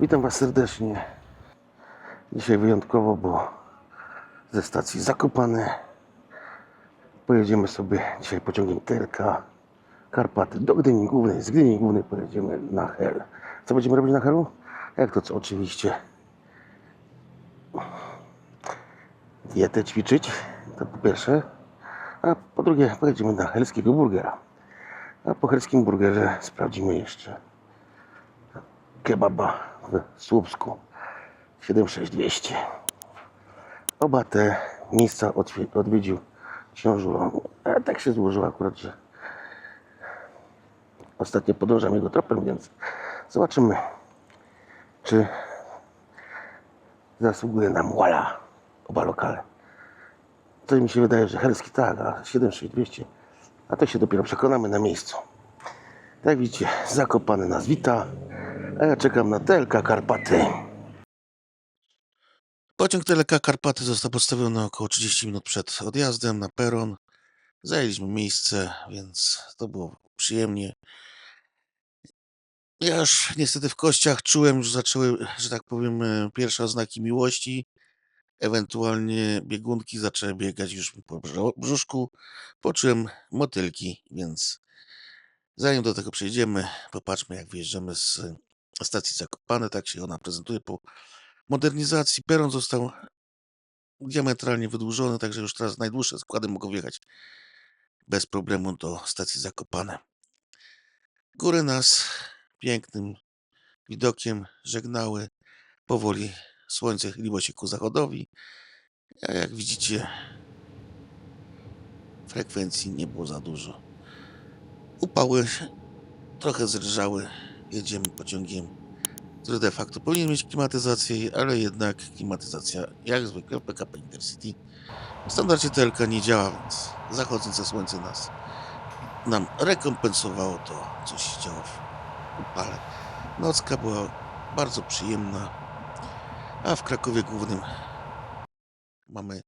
Witam Was serdecznie. Dzisiaj wyjątkowo, bo ze stacji Zakopane pojedziemy sobie dzisiaj pociągiem TLK Karpaty do Gdyni Głównej. Z Gdyni Głównej pojedziemy na Hel. Co będziemy robić na Helu? Jak to co? Oczywiście dietę ćwiczyć, to po pierwsze. A po drugie pojedziemy na helskiego burgera. A po helskim burgerze sprawdzimy jeszcze kebaba w Słupsku 76200. Oba te miejsca odwie- odwiedził książulo. A tak się złożyło akurat, że ostatnio podążam jego tropem, więc zobaczymy, czy zasługuje na muala oba lokale. To mi się wydaje, że helski tak, a 76200, a to się dopiero przekonamy na miejscu. Jak widzicie, Zakopany nas wita, a ja czekam na TLK Karpaty. Pociąg TLK Karpaty został postawiony około 30 minut przed odjazdem na peron. Zajęliśmy miejsce, więc to było przyjemnie. Ja już niestety w kościach czułem, że zaczęły, że tak powiem, e, pierwsze oznaki miłości. Ewentualnie biegunki zaczęły biegać już po brzu- brzuszku. Poczułem motylki, więc zanim do tego przejdziemy, popatrzmy jak wyjeżdżamy z stacji Zakopane. Tak się ona prezentuje po modernizacji. Peron został diametralnie wydłużony, także już teraz najdłuższe składy mogą wjechać bez problemu do stacji Zakopane. Góry nas pięknym widokiem żegnały. Powoli słońce chyliło się ku zachodowi. A jak widzicie, frekwencji nie było za dużo. Upały trochę zrżały. Jedziemy pociągiem, który de facto powinien mieć klimatyzację, ale jednak klimatyzacja, jak zwykle w PKP Intercity, w standardzie TLK nie działa, więc zachodzące słońce nas nam rekompensowało to, co się działo w upale. Nocka była bardzo przyjemna, a w Krakowie Głównym mamy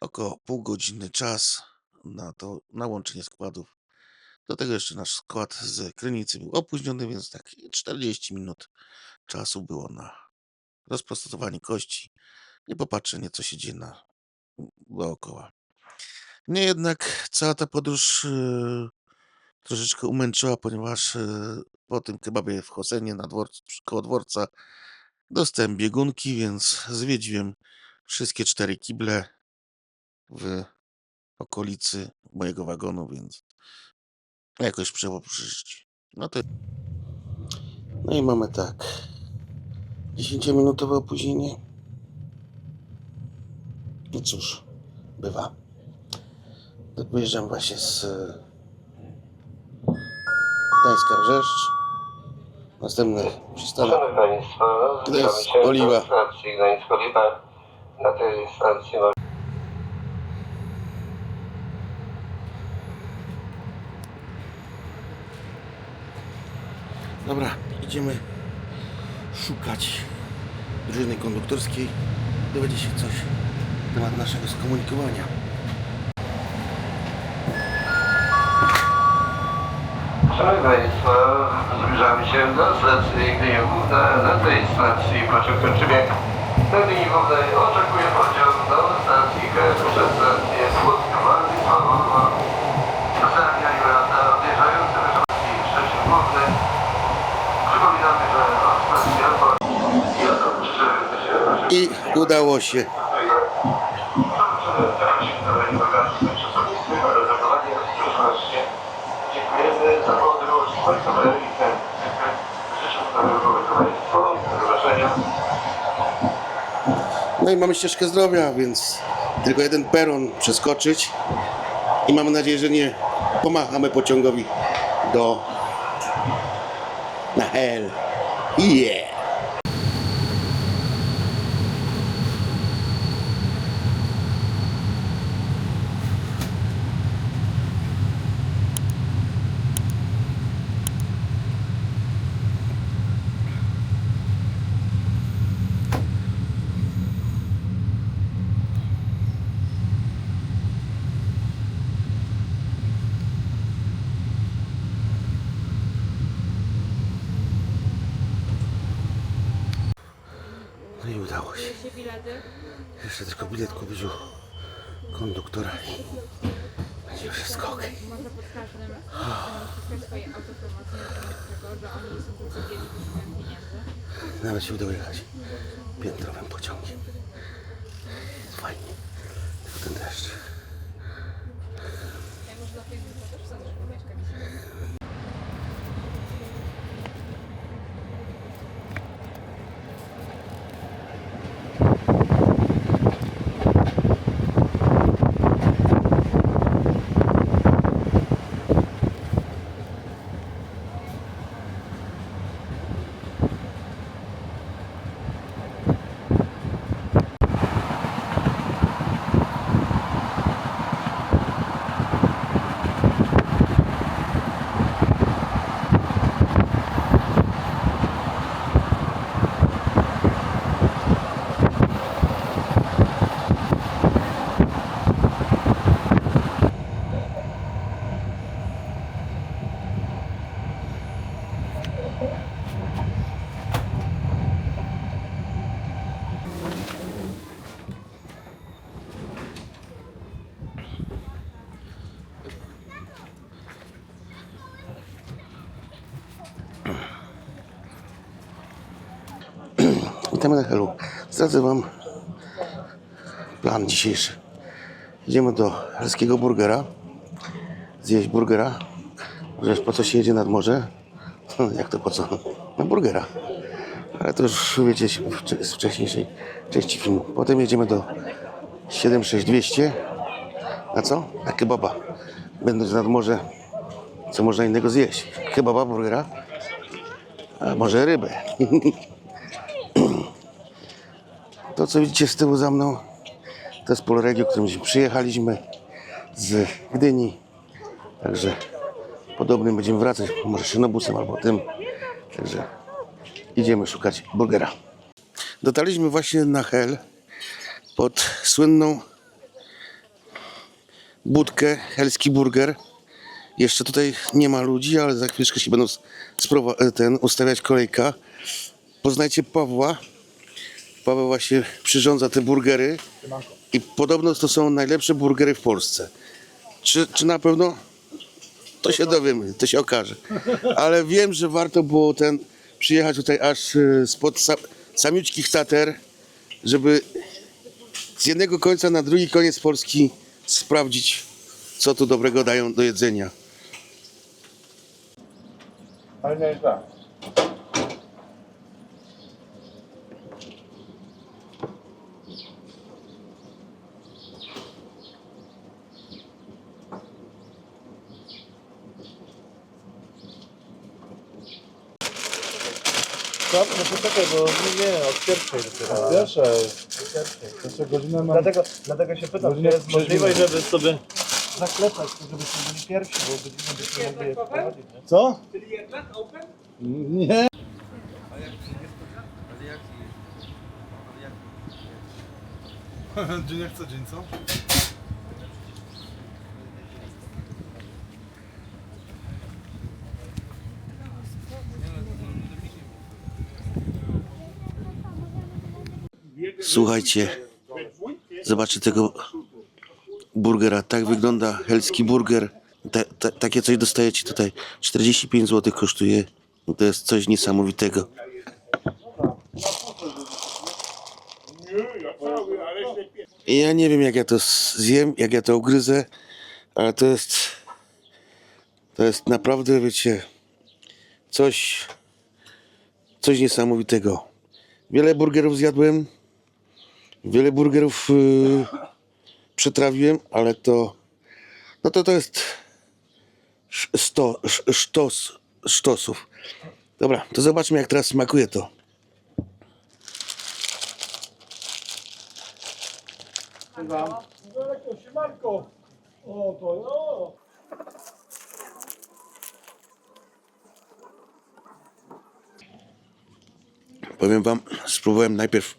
około pół godziny czas na to, na łączenie składów. Do tego jeszcze nasz skład z Krynicy był opóźniony, więc tak 40 minut czasu było na rozprostowanie kości i popatrzenie, co się dzieje na, dookoła. Mnie jednak cała ta podróż yy, troszeczkę umęczyła, ponieważ yy, po tym kebabie w Hosenie na dworcu, koło dworca dostałem biegunki, więc zwiedziłem wszystkie cztery kible w okolicy mojego wagonu, więc jakoś trzeba przeżyć. No to... No i mamy tak. 10-minutowe opóźnienie. No cóż, bywa. Tak wyjeżdżam właśnie z e, Gdańska Wrzeszcz. Następny przystanek. Szanowni Państwo, To jest Oliwa. do stacji Gdańsk-Oliwa. Na tej stacji Dobra, idziemy szukać drużyny konduktorskiej. Dowiedzie się coś na temat naszego skomunikowania. Szanowni Państwo, zbliżamy się do stacji Gdyni Na tej stacji pociąg kończy bieg. Na linii oczekuje pociąg do stacji KS-16. I udało się. No i mamy ścieżkę zdrowia, więc tylko jeden peron przeskoczyć. I mamy nadzieję, że nie pomachamy pociągowi do na hell. Yeah! Bilety. Jeszcze tylko bilet kupić u konduktora i będzie wszystko ok. Może pod każdym wciskać swoje autopromocyjne tego, że oni są tacy biedni, że mają pieniędzy. Nawet się udało jechać piętrowym pociągiem. Fajnie. Tylko ten deszcz. Ja może na Facebooku też wsadzę, żeby Zdradzę Wam plan dzisiejszy. Idziemy do helskiego burgera. Zjeść burgera. Wiesz, po co się jedzie nad morze? Jak to po co? Na burgera. Ale to już wiecie z wcześniejszej części filmu. Potem jedziemy do 76200. Na co? Na kebaba. Będąc nad morze, co można innego zjeść? Kebaba, burgera? A może rybę. To, co widzicie z tyłu za mną, to jest Polregio, którym przyjechaliśmy z Gdyni. Także podobnym będziemy wracać, może szynobusem albo tym. Także idziemy szukać burgera. Dotarliśmy właśnie na Hel pod słynną budkę Helski Burger. Jeszcze tutaj nie ma ludzi, ale za chwileczkę się będą ten, ustawiać kolejka. Poznajcie Pawła. Paweł właśnie przyrządza te burgery i podobno to są najlepsze burgery w Polsce. Czy, czy na pewno? To się dowiemy, to się okaże. Ale wiem, że warto było ten przyjechać tutaj aż e, spod sa, samiuczkich Tater, żeby z jednego końca na drugi koniec Polski sprawdzić, co tu dobrego dają do jedzenia. Ale nie jest tak. Co? No poczekaj, bo nie, nie, od pierwszej dopiero. Pierwsza jest. Jeszcze godzinę mam. Dlatego, dlatego się pytam, czy jest możliwość, przejdziemy. żeby sobie zaklepać, żebyśmy byli pierwsi, bo godzinę byśmy mogli je wprowadzić, nie? Co? Nie. Dzień jak co dzień, co? Słuchajcie, zobaczcie tego burgera. Tak wygląda helski burger. Ta, ta, takie coś dostajecie tutaj. 45 zł kosztuje. To jest coś niesamowitego. Ja nie wiem jak ja to zjem, jak ja to ugryzę, ale to jest to jest naprawdę, wiecie, coś coś niesamowitego. Wiele burgerów zjadłem, Wiele burgerów yy, przetrawiłem, ale to. No to to jest. Sto, sz- sztos, sztosów. Dobra, to zobaczmy, jak teraz smakuje to. Siemanko. O, to o. Powiem Wam, spróbowałem najpierw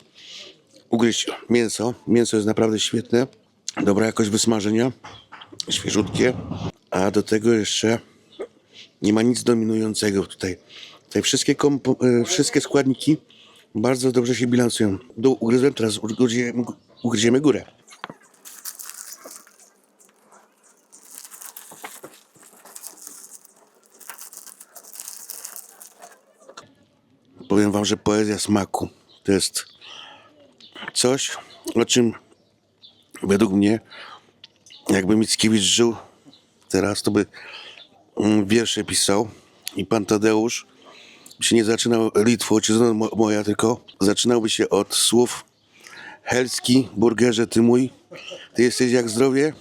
ugryźć mięso. Mięso jest naprawdę świetne. Dobra jakość wysmażenia. Świeżutkie. A do tego jeszcze nie ma nic dominującego tutaj. Tutaj wszystkie, e, wszystkie składniki Bardzo dobrze się bilansują. Dół ugryzłem, teraz ugryziemy, ugryziemy górę. Powiem wam, że poezja smaku to jest coś, o czym według mnie, jakby Mickiewicz żył teraz, to by mm, wiersze pisał i pan Tadeusz by się nie zaczynał Litwo, ojczyzno mo- moja, tylko zaczynałby się od słów Helski, burgerze ty mój, ty jesteś jak zdrowie,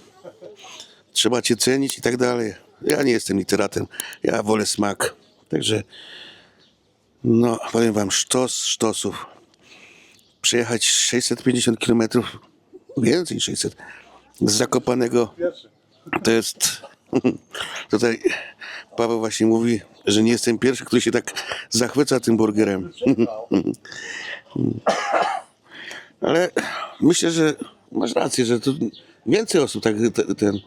trzeba cię cenić i tak dalej. Ja nie jestem literatem, ja wolę smak. Także no, powiem wam, sztos sztosów. Przejechać 650 km, więcej niż 600, z Zakopanego to jest... Tutaj Paweł właśnie mówi, że nie jestem pierwszy, który się tak zachwyca tym burgerem. Ale myślę, że masz rację, że tu więcej osób tak te- ten...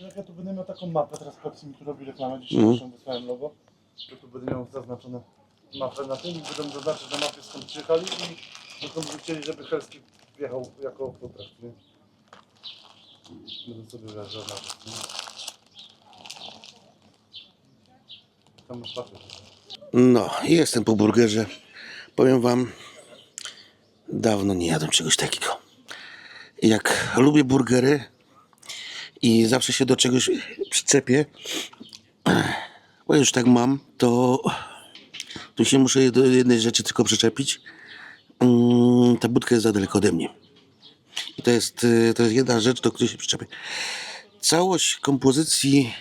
Jak ja tu będę miał taką mapę, teraz Pepsi mi tu robi reklamę, dzisiaj Mhm. zresztą wysłałem logo, to tu będę miał zaznaczone mapę na tym i będę zaznaczyć na mapie skąd przyjechali i skąd by chcieli, żeby Helski wjechał jako potraw, nie? Będę sobie wiesz, zaznaczyć, nie? Tam. No, jestem po burgerze. Powiem wam, dawno nie jadłem czegoś takiego. Jak lubię burgery i zawsze się do czegoś przyczepię, bo już tak mam, to tu się muszę do jednej rzeczy tylko przyczepić. Mm, Ta budka jest za daleko ode mnie. I to jest, y, to jest jedna rzecz, do której się przyczepię. Całość kompozycji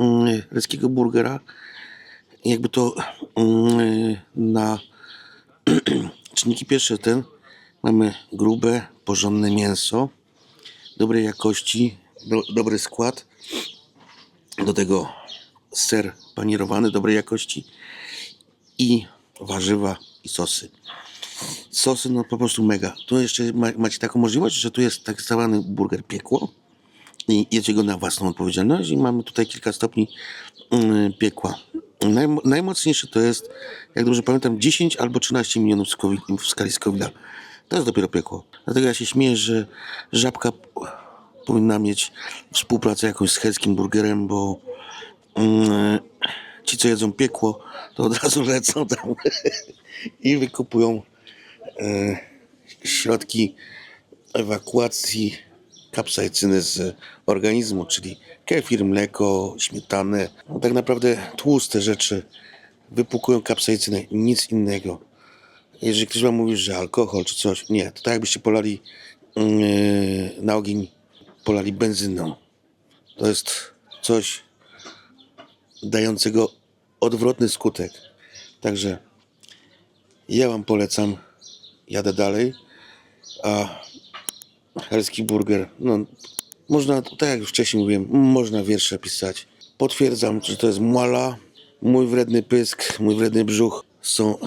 mm, burgera jakby to mm, na czynniki pierwsze ten mamy grube, porządne mięso, dobrej jakości, do, dobry skład, do tego ser panierowany dobrej jakości i warzywa i sosy. Sosy no po prostu mega. Tu jeszcze ma, macie taką możliwość, że tu jest tak zwany burger piekło i jecie go na własną odpowiedzialność i mamy tutaj kilka stopni mm, piekła. Najmo- najmocniejszy to jest, jak dobrze pamiętam, 10 albo 13 milionów w skali Scoville'a. To jest dopiero piekło. Dlatego ja się śmieję, że żabka powinna mieć współpracę jakąś z helskim burgerem, bo mm, ci, co jedzą piekło, to od razu lecą tam i wykupują środki ewakuacji kapsaicyny z organizmu, czyli kefir, mleko, śmietanę. No, tak naprawdę tłuste rzeczy wypłukują kapsaicynę, nic innego. Jeżeli ktoś wam mówi, że alkohol czy coś, nie, to tak jakbyście polali yy, na ogień, polali benzyną. To jest coś dającego odwrotny skutek. Także ja wam polecam, jadę dalej, a Helski Burger, no można, tak jak już wcześniej mówiłem, można wiersze pisać. Potwierdzam, że to jest muala, mój wredny pysk, mój wredny brzuch są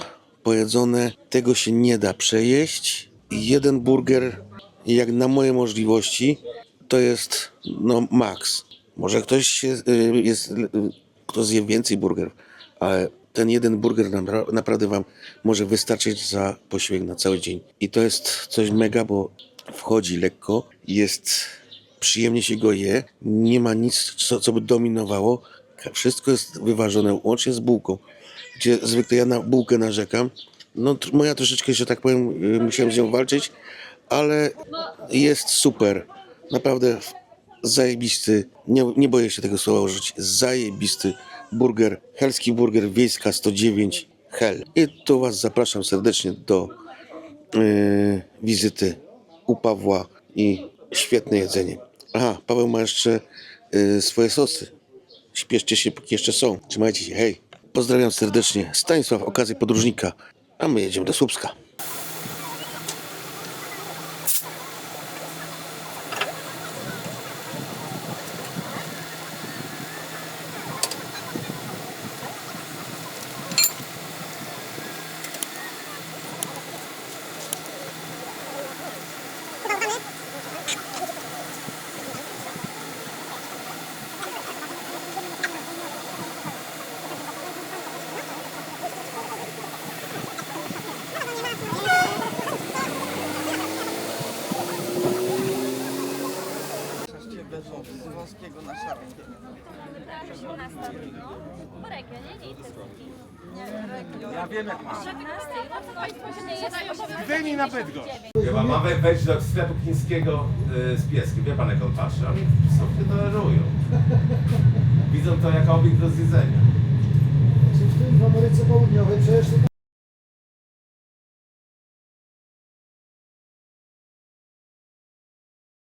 pojedzone, tego się nie da przejeść. Jeden burger, jak na moje możliwości, to jest no max. Może ktoś y, jest, y, kto zje więcej burgerów, ale ten jeden burger napra- naprawdę wam może wystarczyć za posiłek na cały dzień. I to jest coś mega, bo wchodzi lekko, jest przyjemnie się go je, nie ma nic, co, co by dominowało. Wszystko jest wyważone, łącznie z bułką, gdzie zwykle ja na bułkę narzekam. No, moja troszeczkę, że tak powiem, y, musiałem z nią walczyć, ale jest super. Naprawdę zajebisty, nie, nie boję się tego słowa użyć, zajebisty burger, helski burger wiejska 109 Hel. I tu Was zapraszam serdecznie do yy, wizyty u Pawła i świetne jedzenie. Aha, Paweł ma jeszcze yy, swoje sosy. Śpieszcie się, póki jeszcze są. Trzymajcie się, hej. Pozdrawiam serdecznie. Stanisław, okazji podróżnika. A my jedziemy do Słupska. leżą z wąskiego na szafie. Prawie Po nie intensywnie. Ja wiem jak ma. na Bydgoszcz. Chyba mamy wejść do sklepu chińskiego y, z pieskiem. Wie pan jak on patrzy, a mnie psów tolerują. Widzą to jako obiekt do zjedzenia. Czy w tym w Ameryce Południowej przecież...